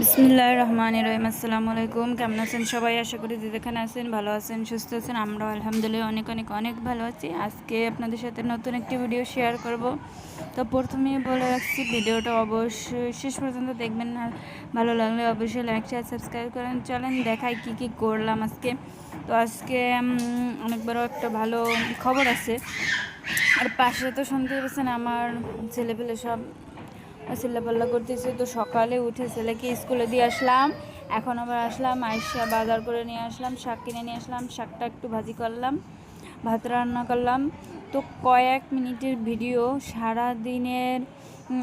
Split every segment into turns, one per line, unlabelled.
বিসমিল্লাহ রহমান রহিম। আসসালামু আলাইকুম কেমন আছেন সবাই? আশা করি যে যেখানে আছেন ভালো আছেন, সুস্থ আছেন। আমরাও আলহামদুলিল্লাহ অনেক অনেক অনেক ভালো আছি। আজকে আপনাদের সাথে নতুন একটি ভিডিও শেয়ার করব। তো প্রথমেই বলে রাখছি, ভিডিওটা অবশ্যই শেষ পর্যন্ত দেখবেন। আর ভালো লাগলে অবশ্যই লাইক, শেয়ার, সাবস্ক্রাইব করেন। চলেন দেখাই কি কি করলাম আজকে। তো আজকে অনেক বড় একটা ভালো খবর আছে। আর পাশে তো শুনতে পাচ্ছেন, আমার ছেলেপেলে সব চিল্লাপাল্লা করতেছি। তো সকালে উঠে ছেলেকে স্কুলে দিয়ে আসলাম। এখন আবার আসলাম, আইসা বাজার করে নিয়ে আসলাম, শাক কিনে নিয়ে আসলাম, শাকটা একটু ভাজি করলাম, ভাত রান্না করলাম। তো কয়েক মিনিটের ভিডিও সারা দিনের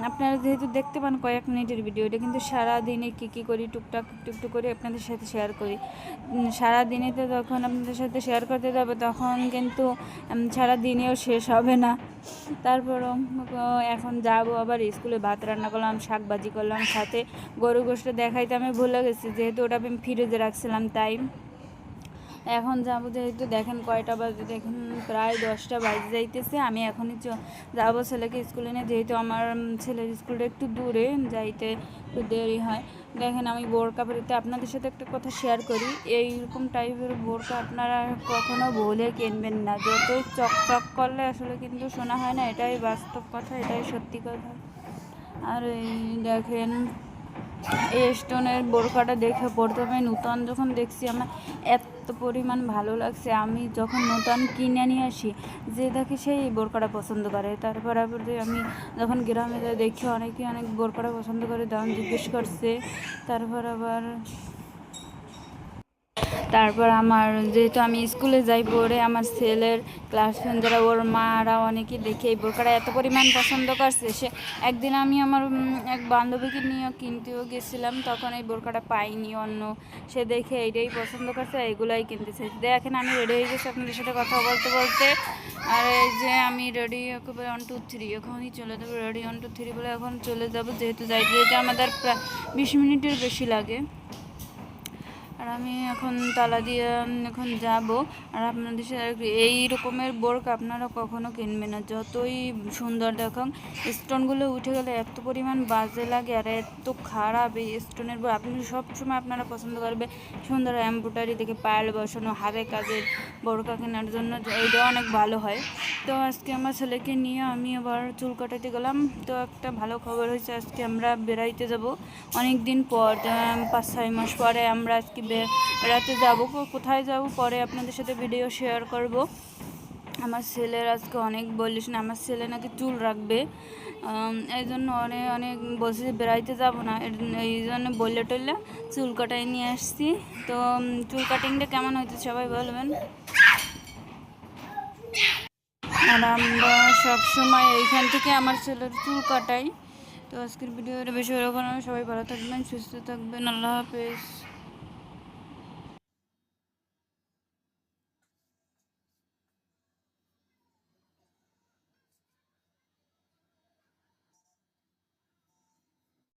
আপনারা যেহেতু দেখতে পান কয়েক মিনিটের ভিডিও এটা কিন্তু সারা দিনে কী কী করি, টুকটাক, টুকটুক করে আপনাদের সাথে শেয়ার করি। সারা দিনে তো যখন আপনাদের সাথে শেয়ার করতে যাবে, তখন কিন্তু সারা দিনেও শেষ হবে না। তারপরও এখন যাব আবার স্কুলে ভাত রান্না করলাম শাক ভাজি করলাম, সাথে গরু গোষ্ঠ দেখাইতে আমি ভুলে গেছি, যেহেতু ওটা আমি ফ্রিজে রাখছিলাম, তাই এখন যাব যেহেতু দেখেন কয়টা বাজে, দেখেন প্রায় দশটা বাজে যাইতেছে। আমি এখনই যাব ছেলেকে স্কুলে নিয়ে, যেহেতু আমার ছেলের স্কুলটা একটু দূরে, যাইতে একটু দেরি হয়। দেখেন আমি বোরকা পরিতে আপনাদের সাথে একটা কথা শেয়ার করি। এইরকম টাইপের বোরকা আপনারা কখনো ভুলে কিনবেন না। যতই চকচক করলে আসলে কিন্তু শোনা হয় না, এটাই বাস্তব কথা, এটাই সত্যি কথা। আর এই দেখেন এই স্টোনের বোরখাটা দেখে প্রথমে নূতন যখন দেখছি আমার এত পরিমাণ ভালো লাগছে, আমি যখন নূতন কিনে নিয়ে আসি, যে দেখে সেই বোরকাটা পছন্দ করে। তারপর আবার আমি যখন গ্রামে যাই, দেখি অনেকে অনেক বোরকাটা পছন্দ করে, দাম জিজ্ঞেস করছে। তারপর আবার তারপর আমার যেহেতু আমি স্কুলে যাই পড়ে আমার ছেলের ক্লাস যারা, ওর মারা অনেকে দেখে এই বোরকাটা এত পরিমাণ পছন্দ করছে, সে একদিন আমি আমার এক বান্ধবীকে নিয়ে কিনতেও গেছিলাম, তখন এই বোরকাটা পাইনি অন্য, সে দেখে এইটাই পছন্দ করছে, এইগুলাই কিনতেছে। দেখেন আমি রেডি হয়ে গেছি আপনাদের সাথে কথা বলতে বলতে। আর এই যে আমি রেডি একেবারে ওয়ান টু থ্রি এখনই চলে যাব রেডি ওয়ান টু থ্রি বলে এখন চলে যাব, যেহেতু যাইতে যেতে আমাদের প্রায় বিশ মিনিটের বেশি লাগে। আমি এখন তালা দিয়ে এখন যাব। আর আপনাদের সাথে এই রকমের বোর্ক আপনারা কখনো কিনবেন না। যতই সুন্দর দেখুন স্টোনগুলো উঠে গেলে এত পরিমাণ বাজে লাগে আর এত খারাপ এই স্টোনের বোর আপনি সবসময় আপনারা পছন্দ করবে সুন্দর এম্ব্রয়ডারি দেখে পায়েল বসানো, হাতে কাজের বোরকা কেনার জন্য, এইটা অনেক ভালো হয়। তো আজকে আমার ছেলেকে নিয়ে আমি আবার চুল কাটাতে গেলাম। তো একটা ভালো খবর হয়েছে, আজকে আমরা বেড়াইতে যাব। অনেক দিন পর পাঁচ, ছয় মাস পরে আমরা আজকে বেড়াতে যাব। কোথায় যাব পরে আপনাদের সাথে ভিডিও শেয়ার করব। আমার ছেলের আজকে অনেক বলিস না, আমার ছেলে নাকি চুল রাখবে। এই জন্য অনেক অনেক বলছি বেড়াইতে যাব না। এই জন্য বললে টললে চুল কাটাই নিয়ে আসছি। তো চুল কাটিংটা কেমন হয়েছে সবাই বলবেন? আর আমরা সবসময় এইখান থেকে আমার ছেলের চুল কাটাই। তো আজকের ভিডিওটা বেশি ওরকম সবাই ভালো থাকবেন, সুস্থ থাকবেন। আল্লাহ হাফেজ।